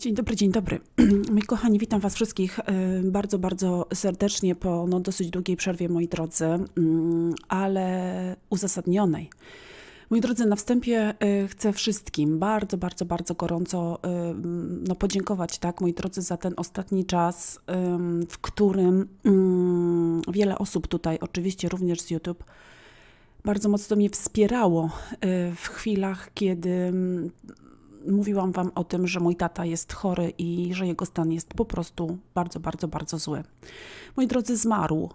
Dzień dobry, dzień dobry. Moi kochani, witam Was wszystkich y, bardzo, bardzo serdecznie po no, dosyć długiej przerwie, moi drodzy, mm, ale uzasadnionej. Moi drodzy, na wstępie y, chcę wszystkim bardzo, bardzo, bardzo gorąco y, no, podziękować, tak, moi drodzy, za ten ostatni czas, w którym ym, wiele osób tutaj, oczywiście również z YouTube, bardzo mocno mnie wspierało w chwilach, kiedy mm, mówiłam Wam o tym, że mój tata jest chory i że jego stan jest po prostu bardzo, bardzo, bardzo zły. Moi drodzy, zmarł.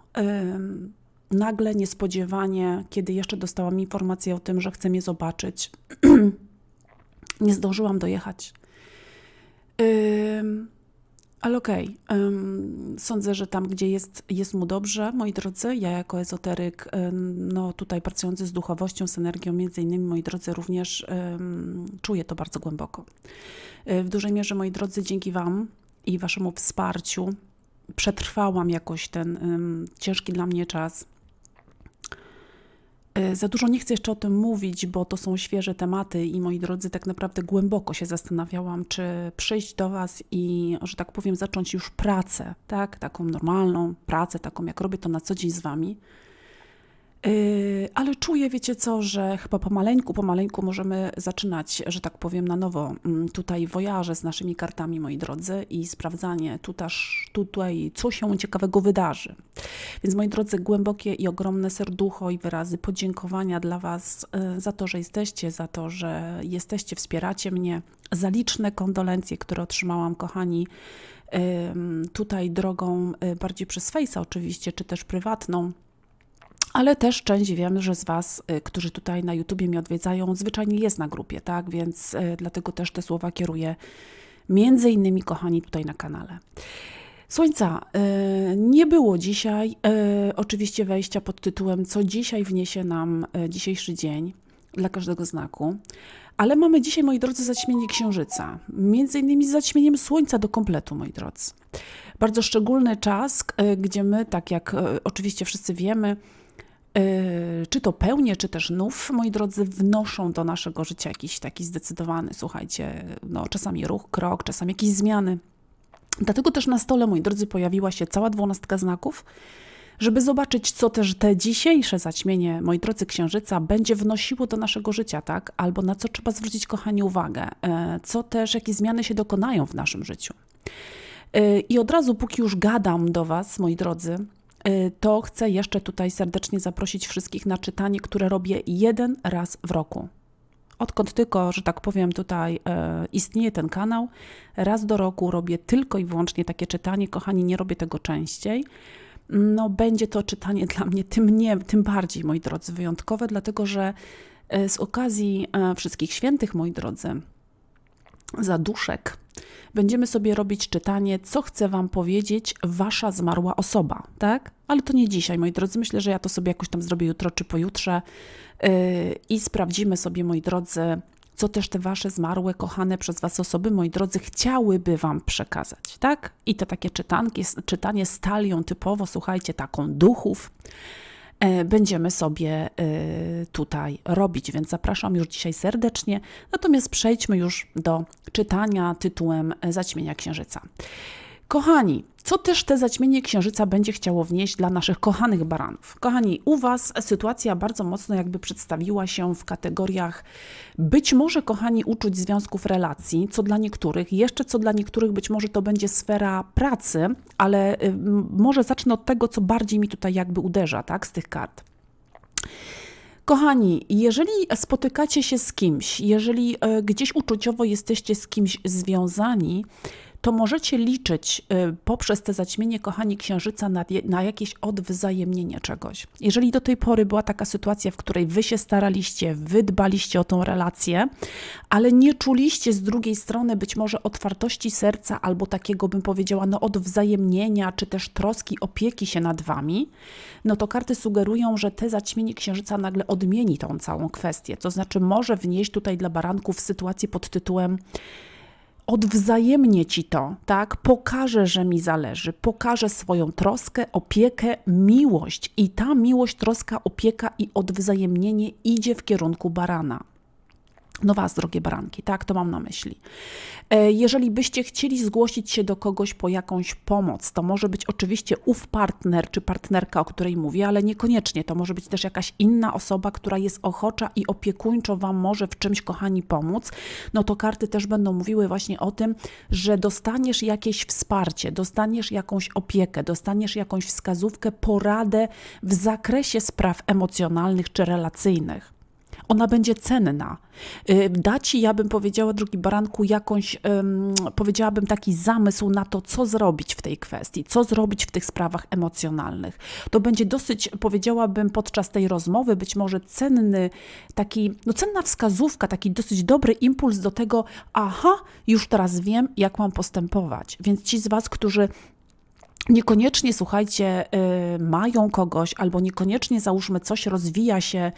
Nagle, niespodziewanie, kiedy jeszcze dostałam informację o tym, że chce mnie zobaczyć, nie zdążyłam dojechać. Ym, ale okej, ym, sądzę, że tam, gdzie jest, jest mu dobrze, moi drodzy, ja jako ezoteryk, no tutaj pracujący z duchowością, z energią, między innymi, moi drodzy, również czuję to bardzo głęboko. Y, w dużej mierze, moi drodzy, dzięki Wam i Waszemu wsparciu przetrwałam jakoś ten ciężki dla mnie czas. Y, Za dużo nie chcę jeszcze o tym mówić, bo to są świeże tematy i moi drodzy, tak naprawdę głęboko się zastanawiałam, czy przyjść do Was i, że tak powiem, zacząć już pracę, tak? Taką normalną pracę, taką jak robię to na co dzień z Wami. Yy, ale czuję, wiecie co, że chyba pomaleńku, pomaleńku możemy zaczynać, że tak powiem, na nowo mm, tutaj wojaże z naszymi kartami, moi drodzy, i sprawdzanie tutaj, tutaj, co się ciekawego wydarzy. Więc moi drodzy, głębokie i ogromne serducho i wyrazy podziękowania dla Was y, za to, że jesteście, za to, że jesteście, wspieracie mnie, za liczne kondolencje, które otrzymałam, kochani, ym, tutaj drogą bardziej przez Face'a oczywiście, czy też prywatną ale też część wiem, że z Was, y, którzy tutaj na YouTubie mnie odwiedzają, zwyczajnie jest na grupie, tak? Więc y, dlatego też te słowa kieruję między innymi, kochani, tutaj na kanale. Słońca y, nie było dzisiaj. Oczywiście wejścia pod tytułem Co dzisiaj wniesie nam dzisiejszy dzień dla każdego znaku. Ale mamy dzisiaj, moi drodzy, zaćmienie księżyca. Między innymi zaćmieniem słońca do kompletu, moi drodzy. Bardzo szczególny czas, gdzie my, tak jak oczywiście wszyscy wiemy, czy to pełnie, czy też nów, moi drodzy, wnoszą do naszego życia jakiś taki zdecydowany, słuchajcie, no, czasami ruch, krok, czasami jakieś zmiany. Dlatego też na stole, moi drodzy, pojawiła się cała dwunastka znaków, żeby zobaczyć, co też te dzisiejsze zaćmienie, moi drodzy, księżyca będzie wnosiło do naszego życia, tak? Albo na co trzeba zwrócić, kochani, uwagę, yy, co też, jakie zmiany się dokonają w naszym życiu. Yy, I od razu, póki już gadam do Was, moi drodzy, to chcę jeszcze tutaj serdecznie zaprosić wszystkich na czytanie, które robię jeden raz w roku. Odkąd tylko, że tak powiem, tutaj e, istnieje ten kanał, raz do roku robię tylko i wyłącznie takie czytanie. Kochani, nie robię tego częściej. No, będzie to czytanie dla mnie tym, nie, tym bardziej, moi drodzy, wyjątkowe, dlatego że e, z okazji e, wszystkich świętych, moi drodzy, zaduszek, będziemy sobie robić czytanie, co chce Wam powiedzieć Wasza zmarła osoba, tak? Ale to nie dzisiaj, moi drodzy. Myślę, że ja to sobie jakoś tam zrobię jutro czy pojutrze yy, i sprawdzimy sobie, moi drodzy, co też te Wasze zmarłe, kochane przez Was osoby, moi drodzy, chciałyby Wam przekazać, tak? I to takie czytanki, czytanie z talią typowo, słuchajcie, taką duchów, będziemy sobie e, tutaj robić, więc zapraszam już dzisiaj serdecznie. Natomiast przejdźmy już do czytania tytułem Zaćmienia Księżyca. Kochani, co też te zaćmienie księżyca będzie chciało wnieść dla naszych kochanych baranów? Kochani, u Was sytuacja bardzo mocno jakby przedstawiła się w kategoriach być może, kochani, uczuć związków relacji, co dla niektórych, jeszcze co dla niektórych być może to będzie sfera pracy, ale y, może zacznę od tego, co bardziej mi tutaj jakby uderza, tak, z tych kart. Kochani, jeżeli spotykacie się z kimś, jeżeli e, gdzieś uczuciowo jesteście z kimś związani, to możecie liczyć y, poprzez te zaćmienie, kochani księżyca, na, na jakieś odwzajemnienie czegoś. Jeżeli do tej pory była taka sytuacja, w której wy się staraliście, wy dbaliście o tą relację, ale nie czuliście z drugiej strony być może otwartości serca albo takiego, bym powiedziała, no odwzajemnienia, czy też troski, opieki się nad wami, no to karty sugerują, że te zaćmienie księżyca nagle odmieni tą całą kwestię. To znaczy może wnieść tutaj dla baranków sytuację pod tytułem odwzajemnię ci to, tak? Pokażę, że mi zależy, pokażę swoją troskę, opiekę, miłość. I ta miłość, troska, opieka i odwzajemnienie idzie w kierunku barana. No was, drogie baranki, tak, to mam na myśli. E, jeżeli byście chcieli zgłosić się do kogoś po jakąś pomoc, to może być oczywiście ów partner czy partnerka, o której mówię, ale niekoniecznie. To może być też jakaś inna osoba, która jest ochocza i opiekuńczo Wam może w czymś, kochani, pomóc. No to karty też będą mówiły właśnie o tym, że dostaniesz jakieś wsparcie, dostaniesz jakąś opiekę, dostaniesz jakąś wskazówkę, poradę w zakresie spraw emocjonalnych czy relacyjnych ona będzie cenna. Y, da ci, ja bym powiedziała, drugi baranku, jakąś, powiedziałabym, taki zamysł na to, co zrobić w tej kwestii, co zrobić w tych sprawach emocjonalnych. To będzie dosyć, powiedziałabym, podczas tej rozmowy, być może cenny, taki, no cenna wskazówka, taki dosyć dobry impuls do tego, aha, już teraz wiem, jak mam postępować. Więc ci z Was, którzy niekoniecznie, słuchajcie, y, mają kogoś, albo niekoniecznie, załóżmy, coś rozwija się,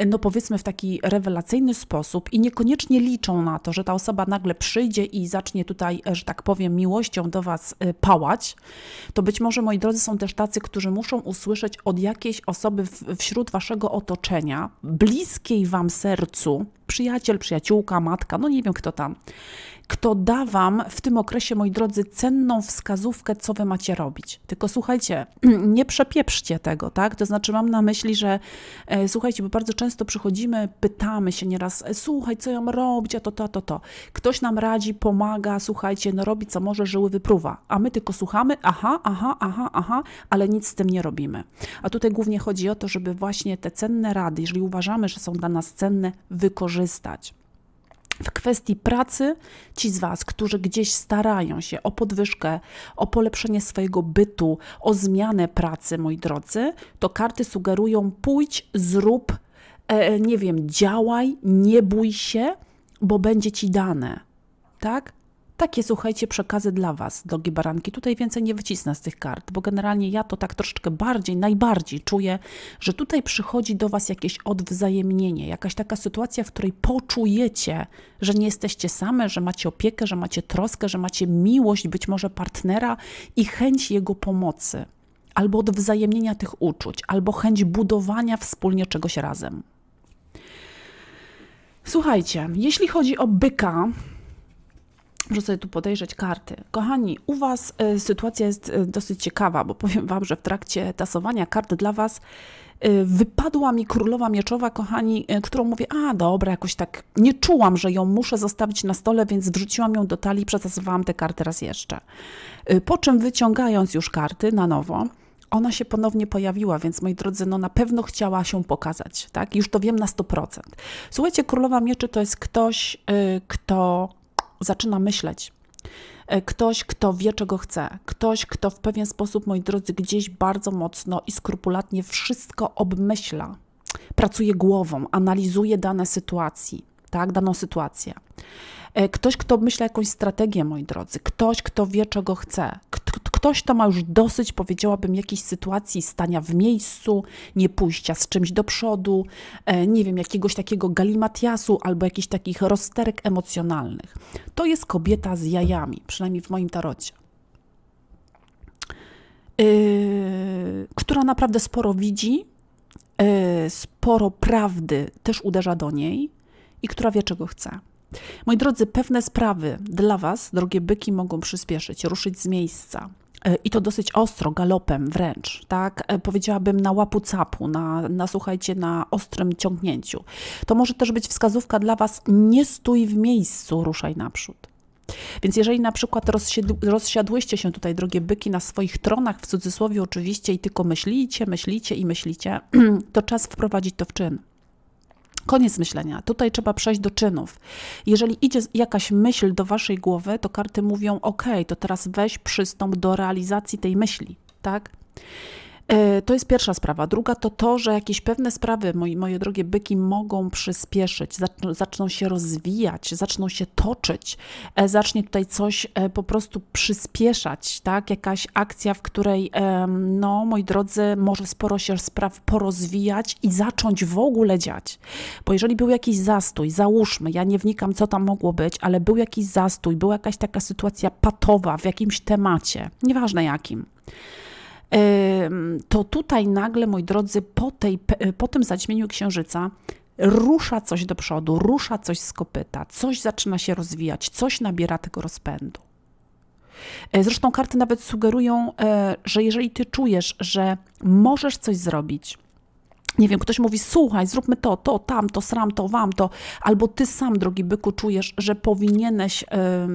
y, no powiedzmy, w taki rewelacyjny sposób i niekoniecznie liczą na to, że ta osoba nagle przyjdzie i zacznie tutaj, e, że tak powiem, miłością do Was y, pałać, to być może, moi drodzy, są też tacy, którzy muszą usłyszeć od jakiejś osoby wśród Waszego otoczenia, bliskiej Wam sercu, przyjaciel, przyjaciółka, matka, no nie wiem kto tam, kto da wam w tym okresie, moi drodzy, cenną wskazówkę, co wy macie robić. Tylko słuchajcie, nie przepieprzcie tego, tak? To znaczy mam na myśli, że e, słuchajcie, bo bardzo często przychodzimy, pytamy się nieraz, e, słuchaj, co ja mam robić, a to, to, to, to. Ktoś nam radzi, pomaga, słuchajcie, no robi co może, żyły wypruwa. A my tylko słuchamy, aha, aha, aha, aha, ale nic z tym nie robimy. A tutaj głównie chodzi o to, żeby właśnie te cenne rady, jeżeli uważamy, że są dla nas cenne, wykorzystać. W kwestii pracy, ci z Was, którzy gdzieś starają się o podwyżkę, o polepszenie swojego bytu, o zmianę pracy, moi drodzy, to karty sugerują: pójdź, zrób, e, nie wiem, działaj, nie bój się, bo będzie ci dane. Tak? Takie, słuchajcie, przekazy dla Was, drogie baranki. Tutaj więcej nie wycisnę z tych kart, bo generalnie ja to tak troszeczkę bardziej, najbardziej czuję, że tutaj przychodzi do Was jakieś odwzajemnienie, jakaś taka sytuacja, w której poczujecie, że nie jesteście same, że macie opiekę, że macie troskę, że macie miłość być może partnera i chęć jego pomocy, albo odwzajemnienia tych uczuć, albo chęć budowania wspólnie czegoś razem. Słuchajcie, jeśli chodzi o byka, Muszę sobie tu podejrzeć karty. Kochani, u Was y, sytuacja jest y, dosyć ciekawa, bo powiem Wam, że w trakcie tasowania kart dla Was y, wypadła mi królowa mieczowa, kochani, którą mówię, a dobra, jakoś tak nie czułam, że ją muszę zostawić na stole, więc wrzuciłam ją do talii, przetasowałam te karty raz jeszcze. Po czym wyciągając już karty na nowo, ona się ponownie pojawiła, więc moi drodzy, no na pewno chciała się pokazać, tak? Już to wiem na 100%. Słuchajcie, królowa mieczy to jest ktoś, kto zaczyna myśleć. E, ktoś, kto wie, czego chce, ktoś, kto w pewien sposób, moi drodzy, gdzieś bardzo mocno i skrupulatnie wszystko obmyśla, pracuje głową, analizuje dane sytuacji, tak, daną sytuację. E, ktoś, kto myśli jakąś strategię, moi drodzy, ktoś, kto wie, czego chce, ktoś, kto ma już dosyć, powiedziałabym, jakiejś sytuacji stania w miejscu, nie pójścia z czymś do przodu, e, nie wiem, jakiegoś takiego galimatiasu albo jakichś takich rozterek emocjonalnych. To jest kobieta z jajami, przynajmniej w moim tarocie. Yy, która naprawdę sporo widzi, yy, sporo prawdy też uderza do niej i która wie, czego chce. Moi drodzy, pewne sprawy dla Was, drogie byki, mogą przyspieszyć, ruszyć z miejsca. E, I to dosyć ostro, galopem wręcz, tak? E, powiedziałabym na łapu capu, na, na słuchajcie, na ostrym ciągnięciu. To może też być wskazówka dla Was, nie stój w miejscu, ruszaj naprzód. Więc jeżeli na przykład rozsiadłyście się tutaj, drogie byki, na swoich tronach, w cudzysłowie oczywiście, i tylko myślicie, myślicie i myślicie, to czas wprowadzić to w czyn. Koniec myślenia. Tutaj trzeba przejść do czynów. Jeżeli idzie jakaś myśl do waszej głowy, to karty mówią: OK, to teraz weź przystąp do realizacji tej myśli, tak? E, to jest pierwsza sprawa. Druga to to, że jakieś pewne sprawy, moi, moje drogie byki, mogą przyspieszyć, zaczną, zaczną się rozwijać, zaczną się toczyć, e, zacznie tutaj coś e, po prostu przyspieszać, tak? Jakaś akcja, w której, no, moi drodzy, może sporo się spraw porozwijać i zacząć w ogóle dziać. Bo jeżeli był jakiś zastój, załóżmy, ja nie wnikam, co tam mogło być, ale był jakiś zastój, była jakaś taka sytuacja patowa w jakimś temacie, nieważne jakim to tutaj nagle, moi drodzy, po, tej, po tym zaćmieniu księżyca rusza coś do przodu, rusza coś z kopyta, coś zaczyna się rozwijać, coś nabiera tego rozpędu. E, zresztą karty nawet sugerują, e, że jeżeli ty czujesz, że możesz coś zrobić, nie wiem, ktoś mówi, słuchaj, zróbmy to, to, tamto, sram to, wam to, albo ty sam, drogi byku, czujesz, że powinieneś,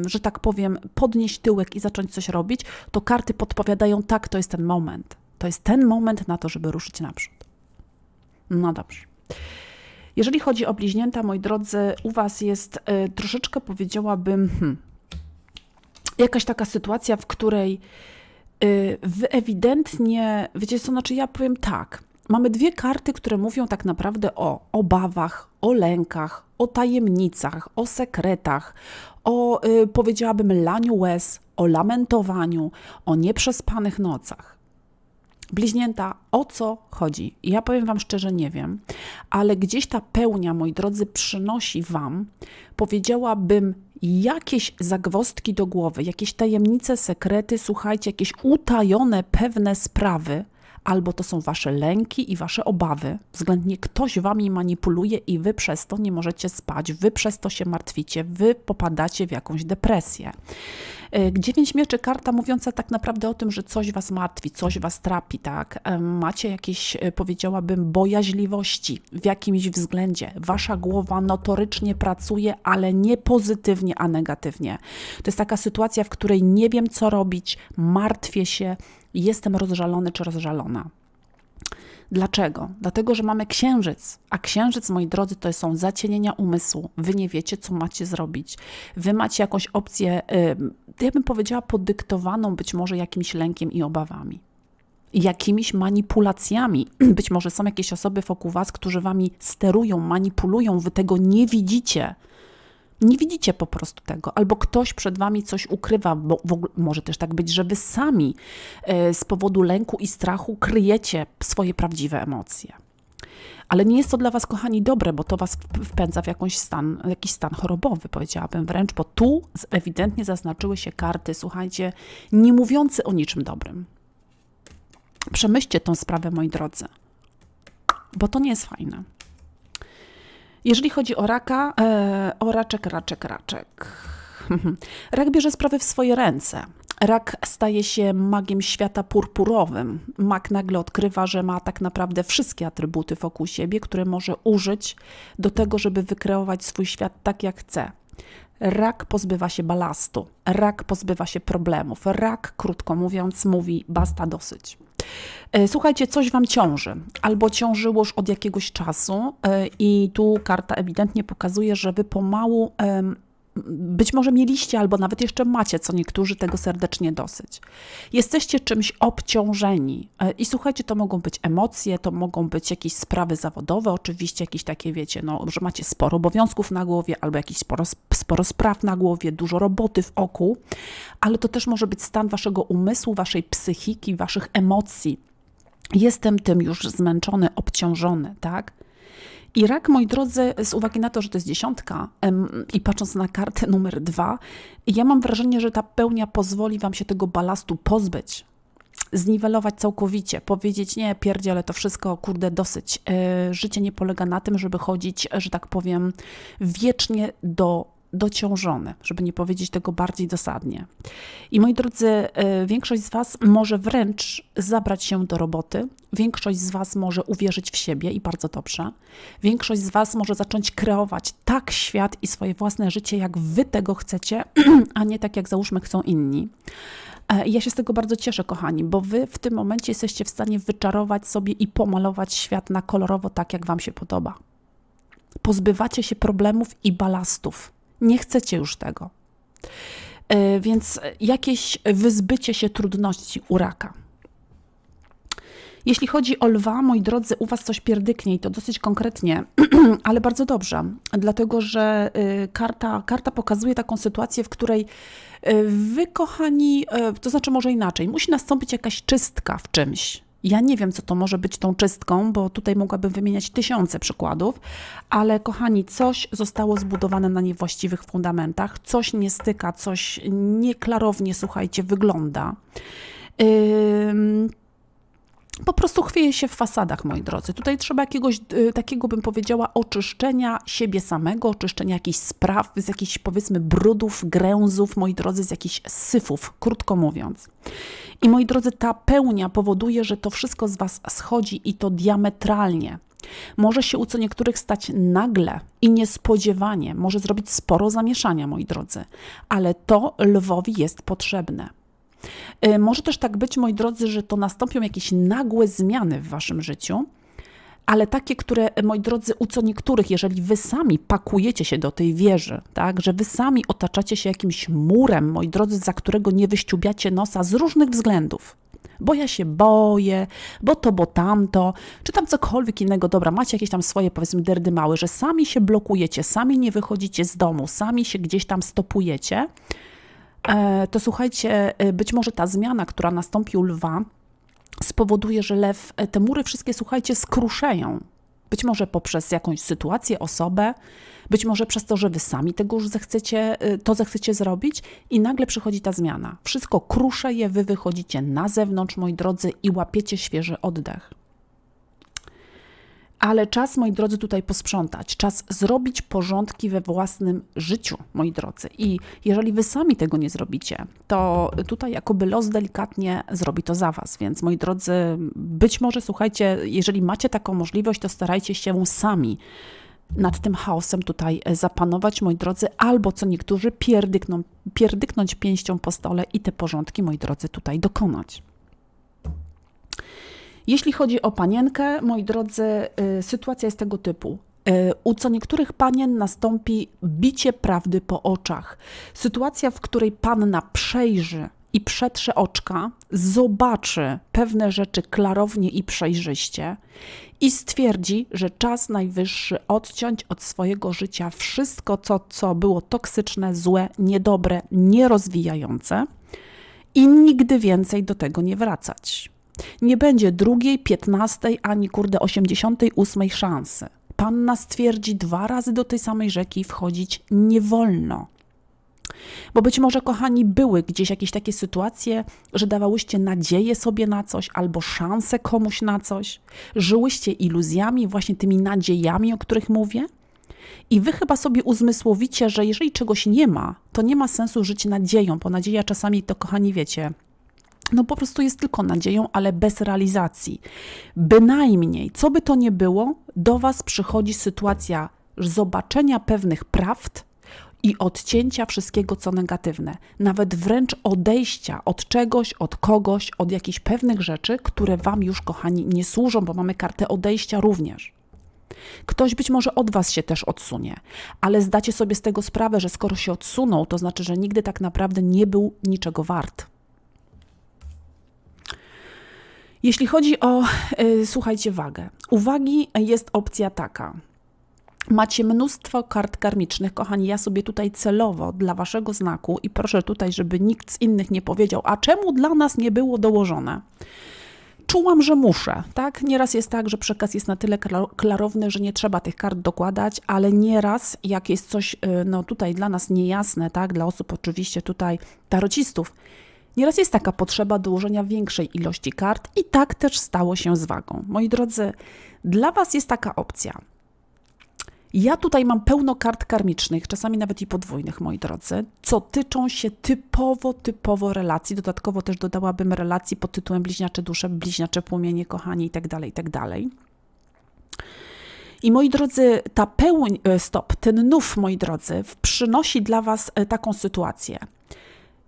że tak powiem, podnieść tyłek i zacząć coś robić, to karty podpowiadają, tak, to jest ten moment. To jest ten moment na to, żeby ruszyć naprzód. No dobrze. Jeżeli chodzi o bliźnięta, moi drodzy, u Was jest y, troszeczkę, powiedziałabym, hmm, jakaś taka sytuacja, w której y, Wy ewidentnie, wiecie co, znaczy ja powiem tak, mamy dwie karty, które mówią tak naprawdę o obawach, o lękach, o tajemnicach, o sekretach, o, y, powiedziałabym, laniu łez, o lamentowaniu, o nieprzespanych nocach. Bliźnięta, o co chodzi? Ja powiem Wam szczerze, nie wiem, ale gdzieś ta pełnia, moi drodzy, przynosi Wam, powiedziałabym, jakieś zagwostki do głowy, jakieś tajemnice, sekrety, słuchajcie, jakieś utajone pewne sprawy, albo to są wasze lęki i wasze obawy. Względnie ktoś wami manipuluje i wy przez to nie możecie spać, wy przez to się martwicie, wy popadacie w jakąś depresję. E, dziewięć mieczy, karta mówiąca tak naprawdę o tym, że coś was martwi, coś was trapi, tak? E, macie jakieś, e, powiedziałabym, bojaźliwości w jakimś względzie. Wasza głowa notorycznie pracuje, ale nie pozytywnie, a negatywnie. To jest taka sytuacja, w której nie wiem, co robić, martwię się, jestem rozżalony czy rozżalona. Dlaczego? Dlatego, że mamy księżyc, a księżyc, moi drodzy, to są zacienienia umysłu. Wy nie wiecie, co macie zrobić. Wy macie jakąś opcję, ja bym powiedziała, podyktowaną być może jakimś lękiem i obawami. Jakimiś manipulacjami. Być może są jakieś osoby wokół Was, którzy Wami sterują, manipulują, Wy tego nie widzicie nie widzicie po prostu tego, albo ktoś przed wami coś ukrywa, bo może też tak być, że wy sami e, z powodu lęku i strachu kryjecie swoje prawdziwe emocje. Ale nie jest to dla was, kochani, dobre, bo to was wpędza w jakąś stan, jakiś stan chorobowy, powiedziałabym wręcz, bo tu ewidentnie zaznaczyły się karty, słuchajcie, nie mówiące o niczym dobrym. Przemyślcie tą sprawę, moi drodzy, bo to nie jest fajne. Jeżeli chodzi o raka, e, o raczek, raczek, raczek. Rak bierze sprawy w swoje ręce. Rak staje się magiem świata purpurowym. Mak nagle odkrywa, że ma tak naprawdę wszystkie atrybuty wokół siebie, które może użyć do tego, żeby wykreować swój świat tak, jak chce. Rak pozbywa się balastu, rak pozbywa się problemów. Rak, krótko mówiąc, mówi: basta dosyć. E, słuchajcie, coś wam ciąży, albo ciążyło już od jakiegoś czasu, e, i tu karta ewidentnie pokazuje, że wy pomału być może mieliście, albo nawet jeszcze macie, co niektórzy tego serdecznie dosyć. Jesteście czymś obciążeni. E, I słuchajcie, to mogą być emocje, to mogą być jakieś sprawy zawodowe, oczywiście jakieś takie, wiecie, no, że macie sporo obowiązków na głowie, albo jakieś sporo, sporo spraw na głowie, dużo roboty w oku, ale to też może być stan waszego umysłu, waszej psychiki, waszych emocji. Jestem tym już zmęczony, obciążony, tak? I rak, moi drodzy, z uwagi na to, że to jest dziesiątka i patrząc na kartę numer dwa, ja mam wrażenie, że ta pełnia pozwoli wam się tego balastu pozbyć, zniwelować całkowicie, powiedzieć nie, ale to wszystko, kurde, dosyć. E, życie nie polega na tym, żeby chodzić, że tak powiem, wiecznie do dociążony, żeby nie powiedzieć tego bardziej dosadnie. I moi drodzy, e, większość z Was może wręcz zabrać się do roboty, większość z Was może uwierzyć w siebie i bardzo dobrze. Większość z Was może zacząć kreować tak świat i swoje własne życie, jak Wy tego chcecie, a nie tak, jak załóżmy chcą inni. E, ja się z tego bardzo cieszę, kochani, bo Wy w tym momencie jesteście w stanie wyczarować sobie i pomalować świat na kolorowo tak, jak Wam się podoba. Pozbywacie się problemów i balastów nie chcecie już tego. E, więc jakieś wyzbycie się trudności u raka. Jeśli chodzi o lwa, moi drodzy, u Was coś pierdyknie i to dosyć konkretnie, ale bardzo dobrze, dlatego że y, karta, karta pokazuje taką sytuację, w której y, Wy, kochani, y, to znaczy może inaczej, musi nastąpić jakaś czystka w czymś. Ja nie wiem, co to może być tą czystką, bo tutaj mogłabym wymieniać tysiące przykładów, ale kochani, coś zostało zbudowane na niewłaściwych fundamentach, coś nie styka, coś nieklarownie, słuchajcie, wygląda. Yy po prostu chwieje się w fasadach, moi drodzy. Tutaj trzeba jakiegoś y, takiego, bym powiedziała, oczyszczenia siebie samego, oczyszczenia jakichś spraw, z jakichś powiedzmy brudów, gręzów, moi drodzy, z jakichś syfów, krótko mówiąc. I moi drodzy, ta pełnia powoduje, że to wszystko z Was schodzi i to diametralnie. Może się u co niektórych stać nagle i niespodziewanie, może zrobić sporo zamieszania, moi drodzy, ale to lwowi jest potrzebne. Y, może też tak być, moi drodzy, że to nastąpią jakieś nagłe zmiany w waszym życiu, ale takie, które, moi drodzy, u co niektórych, jeżeli wy sami pakujecie się do tej wieży, tak, że wy sami otaczacie się jakimś murem, moi drodzy, za którego nie wyściubiacie nosa z różnych względów. Bo ja się boję, bo to, bo tamto, czy tam cokolwiek innego. Dobra, macie jakieś tam swoje, powiedzmy, derdy małe, że sami się blokujecie, sami nie wychodzicie z domu, sami się gdzieś tam stopujecie E, to słuchajcie, e, być może ta zmiana, która nastąpi u lwa, spowoduje, że lew, e, te mury wszystkie, słuchajcie, skruszeją. Być może poprzez jakąś sytuację, osobę, być może przez to, że wy sami tego już zechcecie, to zechcecie zrobić i nagle przychodzi ta zmiana. Wszystko kruszeje, wy wychodzicie na zewnątrz, moi drodzy, i łapiecie świeży oddech. Ale czas, moi drodzy, tutaj posprzątać, czas zrobić porządki we własnym życiu, moi drodzy. I jeżeli wy sami tego nie zrobicie, to tutaj jakoby los delikatnie zrobi to za was. Więc, moi drodzy, być może, słuchajcie, jeżeli macie taką możliwość, to starajcie się sami nad tym chaosem tutaj zapanować, moi drodzy, albo co niektórzy pierdykną, pierdyknąć pięścią po stole i te porządki, moi drodzy, tutaj dokonać. Jeśli chodzi o panienkę, moi drodzy, y, sytuacja jest tego typu. Y, u co niektórych panien nastąpi bicie prawdy po oczach. Sytuacja, w której panna przejrzy i przetrze oczka, zobaczy pewne rzeczy klarownie i przejrzyście i stwierdzi, że czas najwyższy odciąć od swojego życia wszystko, co, co było toksyczne, złe, niedobre, nierozwijające i nigdy więcej do tego nie wracać. Nie będzie drugiej, piętnastej, ani kurde osiemdziesiątej ósmej szansy. Panna stwierdzi dwa razy do tej samej rzeki wchodzić nie wolno. Bo być może, kochani, były gdzieś jakieś takie sytuacje, że dawałyście nadzieję sobie na coś albo szansę komuś na coś, żyłyście iluzjami, właśnie tymi nadziejami, o których mówię. I wy chyba sobie uzmysłowicie, że jeżeli czegoś nie ma, to nie ma sensu żyć nadzieją, bo nadzieja czasami to, kochani, wiecie, no po prostu jest tylko nadzieją, ale bez realizacji. Bynajmniej, co by to nie było, do Was przychodzi sytuacja zobaczenia pewnych prawd i odcięcia wszystkiego, co negatywne, nawet wręcz odejścia od czegoś, od kogoś, od jakichś pewnych rzeczy, które Wam już, kochani, nie służą, bo mamy kartę odejścia również. Ktoś być może od Was się też odsunie, ale zdacie sobie z tego sprawę, że skoro się odsunął, to znaczy, że nigdy tak naprawdę nie był niczego wart. Jeśli chodzi o, y, słuchajcie, wagę. Uwagi jest opcja taka. Macie mnóstwo kart karmicznych, kochani. Ja sobie tutaj celowo dla waszego znaku i proszę tutaj, żeby nikt z innych nie powiedział, a czemu dla nas nie było dołożone? Czułam, że muszę, tak? Nieraz jest tak, że przekaz jest na tyle klarowny, że nie trzeba tych kart dokładać, ale nieraz, jak jest coś, y, no tutaj dla nas niejasne, tak? Dla osób oczywiście tutaj tarocistów, Nieraz jest taka potrzeba dołożenia większej ilości kart i tak też stało się z wagą. Moi drodzy, dla Was jest taka opcja. Ja tutaj mam pełno kart karmicznych, czasami nawet i podwójnych, moi drodzy, co tyczą się typowo, typowo relacji. Dodatkowo też dodałabym relacji pod tytułem bliźniacze dusze, bliźniacze płomienie, kochani itd., tak itd. Tak I moi drodzy, ta pełń, e, stop, ten nów, moi drodzy, przynosi dla Was e, taką sytuację.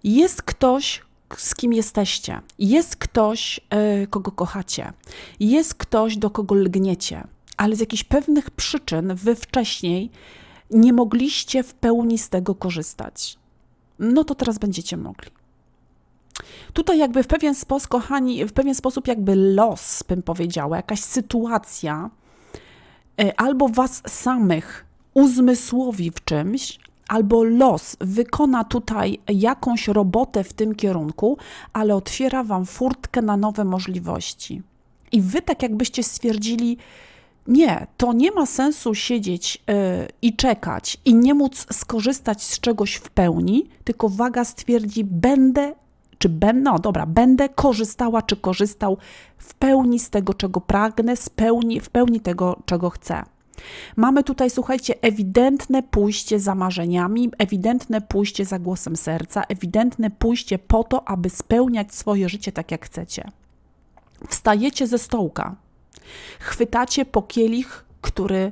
Jest ktoś, z kim jesteście. Jest ktoś, e, kogo kochacie. Jest ktoś, do kogo lgniecie, ale z jakichś pewnych przyczyn wy wcześniej nie mogliście w pełni z tego korzystać. No to teraz będziecie mogli. Tutaj jakby w pewien sposób, kochani, w pewien sposób jakby los, bym powiedziała, jakaś sytuacja e, albo was samych uzmysłowi w czymś, albo los wykona tutaj jakąś robotę w tym kierunku, ale otwiera Wam furtkę na nowe możliwości. I Wy tak jakbyście stwierdzili, nie, to nie ma sensu siedzieć yy, i czekać i nie móc skorzystać z czegoś w pełni, tylko waga stwierdzi, będę czy będę, no dobra, będę korzystała, czy korzystał w pełni z tego, czego pragnę, z pełni, w pełni tego, czego chcę. Mamy tutaj, słuchajcie, ewidentne pójście za marzeniami, ewidentne pójście za głosem serca, ewidentne pójście po to, aby spełniać swoje życie tak, jak chcecie. Wstajecie ze stołka, chwytacie po kielich, który,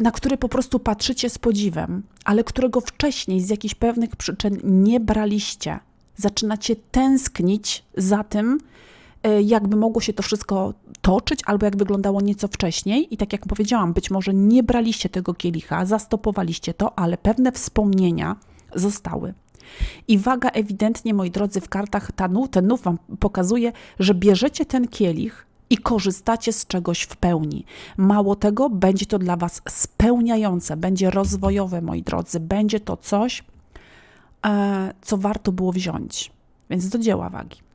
na który po prostu patrzycie z podziwem, ale którego wcześniej z jakichś pewnych przyczyn nie braliście. Zaczynacie tęsknić za tym, jakby mogło się to wszystko toczyć, albo jak wyglądało nieco wcześniej. I tak jak powiedziałam, być może nie braliście tego kielicha, zastopowaliście to, ale pewne wspomnienia zostały. I waga ewidentnie, moi drodzy, w kartach tanu, ten wam pokazuje, że bierzecie ten kielich i korzystacie z czegoś w pełni. Mało tego, będzie to dla was spełniające, będzie rozwojowe, moi drodzy, będzie to coś, e, co warto było wziąć. Więc do dzieła wagi.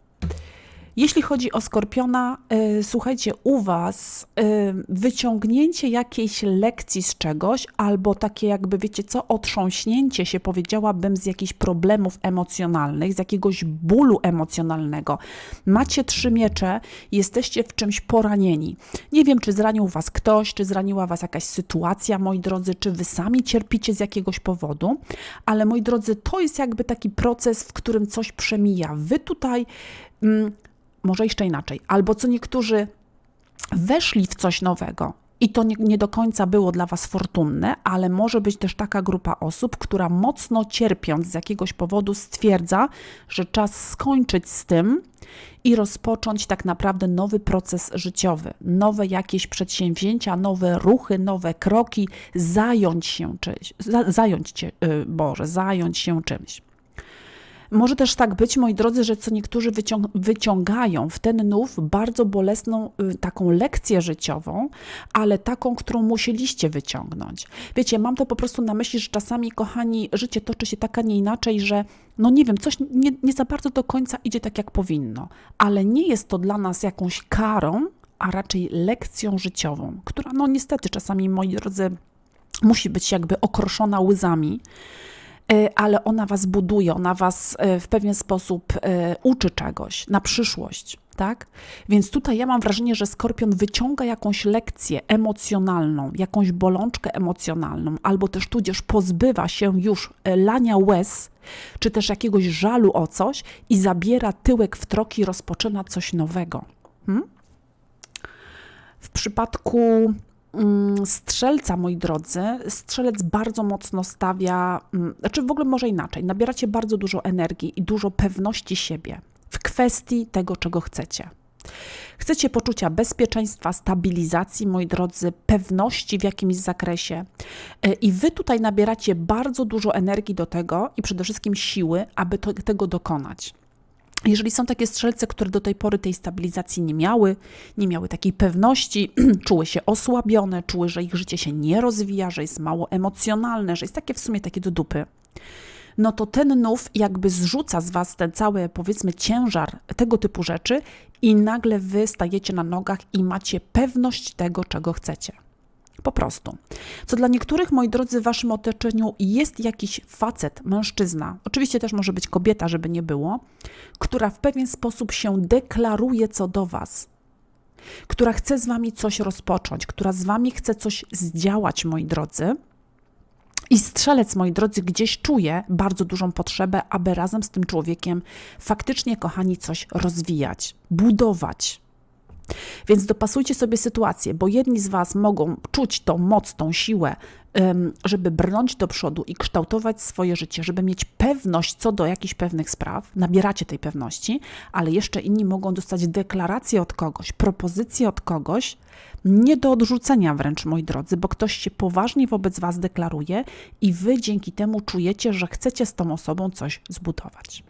Jeśli chodzi o skorpiona, y, słuchajcie, u Was y, wyciągnięcie jakiejś lekcji z czegoś, albo takie jakby, wiecie co, otrząśnięcie się, powiedziałabym, z jakichś problemów emocjonalnych, z jakiegoś bólu emocjonalnego. Macie trzy miecze, jesteście w czymś poranieni. Nie wiem, czy zranił Was ktoś, czy zraniła Was jakaś sytuacja, moi drodzy, czy Wy sami cierpicie z jakiegoś powodu, ale moi drodzy, to jest jakby taki proces, w którym coś przemija. Wy tutaj. Mm, może jeszcze inaczej, albo co niektórzy weszli w coś nowego i to nie, nie, do końca było dla Was fortunne, ale może być też taka grupa osób, która mocno cierpiąc z jakiegoś powodu stwierdza, że czas skończyć z tym i rozpocząć tak naprawdę nowy proces życiowy, nowe jakieś przedsięwzięcia, nowe ruchy, nowe kroki, zająć się czymś, zająć się, yy, Boże, zająć się czymś. Może też tak być, moi drodzy, że co niektórzy wyciąg wyciągają w ten nów bardzo bolesną y, taką lekcję życiową, ale taką, którą musieliście wyciągnąć. Wiecie, mam to po prostu na myśli, że czasami, kochani, życie toczy się tak, a nie inaczej, że no nie wiem, coś nie, nie za bardzo do końca idzie tak, jak powinno, ale nie jest to dla nas jakąś karą, a raczej lekcją życiową, która no niestety czasami, moi drodzy, musi być jakby okroszona łzami, ale ona was buduje, ona was e, w pewien sposób e, uczy czegoś na przyszłość. Tak? Więc tutaj ja mam wrażenie, że skorpion wyciąga jakąś lekcję emocjonalną, jakąś bolączkę emocjonalną, albo też tudzież pozbywa się już lania łez, czy też jakiegoś żalu o coś i zabiera tyłek w troki, rozpoczyna coś nowego. Hmm? W przypadku strzelca, moi drodzy, strzelec bardzo mocno stawia, mm, znaczy w ogóle może inaczej, nabieracie bardzo dużo energii i dużo pewności siebie w kwestii tego, czego chcecie. Chcecie poczucia bezpieczeństwa, stabilizacji, moi drodzy, pewności w jakimś zakresie. E, I wy tutaj nabieracie bardzo dużo energii do tego i przede wszystkim siły, aby to, tego dokonać. Jeżeli są takie strzelce, które do tej pory tej stabilizacji nie miały, nie miały takiej pewności, czuły się osłabione, czuły, że ich życie się nie rozwija, że jest mało emocjonalne, że jest takie w sumie takie do dupy, no to ten nów jakby zrzuca z was ten cały, powiedzmy, ciężar tego typu rzeczy i nagle wy stajecie na nogach i macie pewność tego, czego chcecie. Po prostu. Co dla niektórych, moi drodzy, w waszym otoczeniu jest jakiś facet, mężczyzna, oczywiście też może być kobieta, żeby nie było, która w pewien sposób się deklaruje co do was, która chce z wami coś rozpocząć, która z wami chce coś zdziałać, moi drodzy. I strzelec, moi drodzy, gdzieś czuje bardzo dużą potrzebę, aby razem z tym człowiekiem faktycznie, kochani, coś rozwijać, budować. Więc dopasujcie sobie sytuację, bo jedni z Was mogą czuć tą moc, tą siłę, żeby brnąć do przodu i kształtować swoje życie, żeby mieć pewność co do jakichś pewnych spraw, nabieracie tej pewności, ale jeszcze inni mogą dostać deklarację od kogoś, propozycję od kogoś, nie do odrzucenia wręcz, moi drodzy, bo ktoś się poważnie wobec Was deklaruje i Wy dzięki temu czujecie, że chcecie z tą osobą coś zbudować.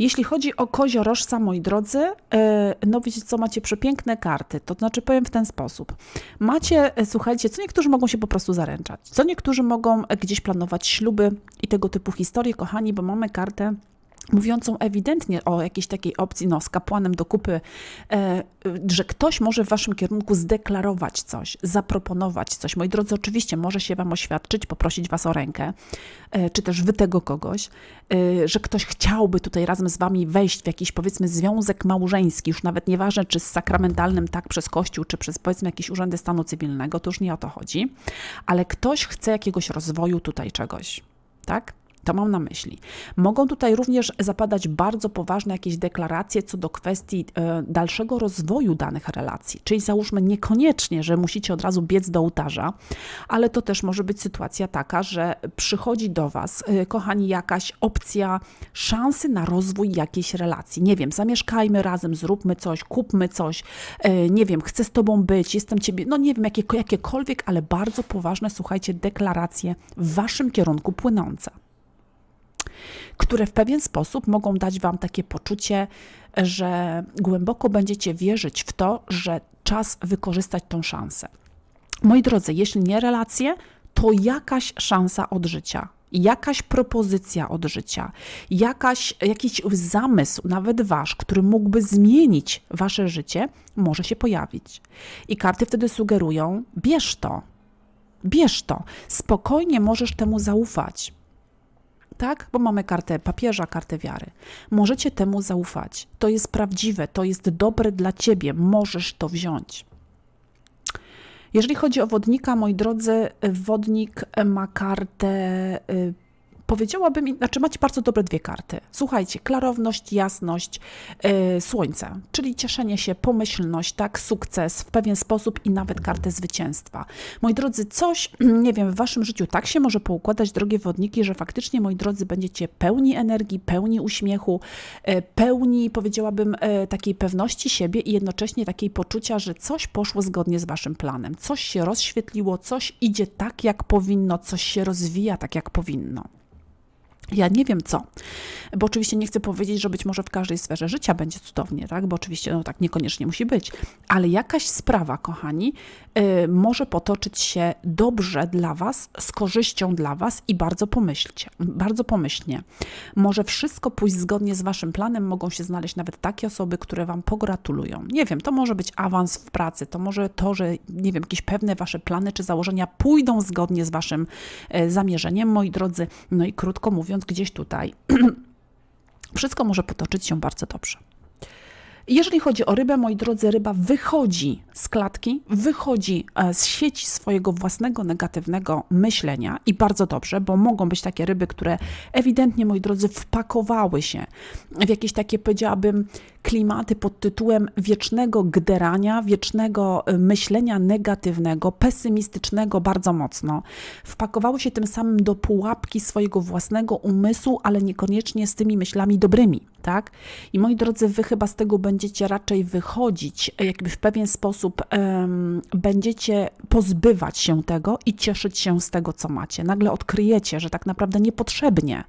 Jeśli chodzi o koziorożca, moi drodzy, e, no wiecie co, macie przepiękne karty, to znaczy powiem w ten sposób. Macie, e, słuchajcie, co niektórzy mogą się po prostu zaręczać, co niektórzy mogą gdzieś planować śluby i tego typu historie, kochani, bo mamy kartę mówiącą ewidentnie o jakiejś takiej opcji, no, z kapłanem do kupy, e, że ktoś może w waszym kierunku zdeklarować coś, zaproponować coś. Moi drodzy, oczywiście może się wam oświadczyć, poprosić was o rękę, e, czy też wy tego kogoś, e, że ktoś chciałby tutaj razem z wami wejść w jakiś, powiedzmy, związek małżeński, już nawet nieważne, czy z sakramentalnym, tak, przez Kościół, czy przez, powiedzmy, jakieś urzędy stanu cywilnego, to już nie o to chodzi, ale ktoś chce jakiegoś rozwoju tutaj czegoś, tak? To mam na myśli. Mogą tutaj również zapadać bardzo poważne jakieś deklaracje co do kwestii e, dalszego rozwoju danych relacji. Czyli załóżmy niekoniecznie, że musicie od razu biec do ołtarza, ale to też może być sytuacja taka, że przychodzi do Was, e, kochani, jakaś opcja szansy na rozwój jakiejś relacji. Nie wiem, zamieszkajmy razem, zróbmy coś, kupmy coś, e, nie wiem, chcę z Tobą być, jestem Ciebie, no nie wiem, jakie, jakiekolwiek, ale bardzo poważne, słuchajcie, deklaracje w Waszym kierunku płynące które w pewien sposób mogą dać Wam takie poczucie, że głęboko będziecie wierzyć w to, że czas wykorzystać tą szansę. Moi drodzy, jeśli nie relacje, to jakaś szansa od życia, jakaś propozycja od życia, jakaś, jakiś zamysł, nawet wasz, który mógłby zmienić wasze życie, może się pojawić. I karty wtedy sugerują: bierz to, bierz to, spokojnie możesz temu zaufać tak? Bo mamy kartę papieża, kartę wiary. Możecie temu zaufać. To jest prawdziwe, to jest dobre dla ciebie, możesz to wziąć. Jeżeli chodzi o wodnika, moi drodzy, wodnik ma kartę y, powiedziałabym, znaczy macie bardzo dobre dwie karty. Słuchajcie, klarowność, jasność, yy, słońce, czyli cieszenie się, pomyślność, tak, sukces w pewien sposób i nawet kartę zwycięstwa. Moi drodzy, coś, nie wiem, w waszym życiu tak się może poukładać, drogie wodniki, że faktycznie, moi drodzy, będziecie pełni energii, pełni uśmiechu, yy, pełni, powiedziałabym, yy, takiej pewności siebie i jednocześnie takiej poczucia, że coś poszło zgodnie z waszym planem, coś się rozświetliło, coś idzie tak, jak powinno, coś się rozwija tak, jak powinno. Ja nie wiem co, bo oczywiście nie chcę powiedzieć, że być może w każdej sferze życia będzie cudownie, tak? bo oczywiście no, tak niekoniecznie musi być, ale jakaś sprawa, kochani, yy, może potoczyć się dobrze dla Was, z korzyścią dla Was i bardzo pomyślcie, bardzo pomyślnie. Może wszystko pójść zgodnie z Waszym planem, mogą się znaleźć nawet takie osoby, które Wam pogratulują. Nie wiem, to może być awans w pracy, to może to, że nie wiem, jakieś pewne Wasze plany czy założenia pójdą zgodnie z Waszym yy, zamierzeniem, moi drodzy, no i krótko mówiąc, gdzieś tutaj, wszystko może potoczyć się bardzo dobrze. Jeżeli chodzi o rybę, moi drodzy, ryba wychodzi z klatki, wychodzi e, z sieci swojego własnego negatywnego myślenia i bardzo dobrze, bo mogą być takie ryby, które ewidentnie, moi drodzy, wpakowały się w jakieś takie, powiedziałabym, klimaty pod tytułem wiecznego gderania, wiecznego e, myślenia negatywnego, pesymistycznego bardzo mocno. Wpakowały się tym samym do pułapki swojego własnego umysłu, ale niekoniecznie z tymi myślami dobrymi, tak? I moi drodzy, wy chyba z tego będziecie raczej wychodzić, jakby w pewien sposób um, będziecie pozbywać się tego i cieszyć się z tego, co macie. Nagle odkryjecie, że tak naprawdę niepotrzebnie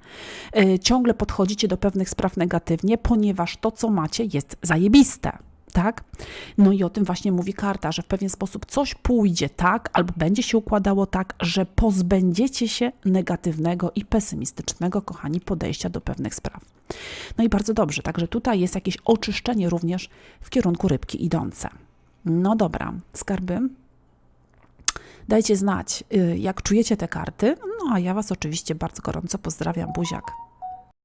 y, ciągle podchodzicie do pewnych spraw negatywnie, ponieważ to, co macie, jest zajebiste. Tak? No i o tym właśnie mówi karta, że w pewien sposób coś pójdzie tak, albo będzie się układało tak, że pozbędziecie się negatywnego i pesymistycznego, kochani, podejścia do pewnych spraw. No i bardzo dobrze, także tutaj jest jakieś oczyszczenie również w kierunku rybki idące. No dobra, skarby. Dajcie znać, y, jak czujecie te karty. No a ja Was oczywiście bardzo gorąco pozdrawiam. Buziak.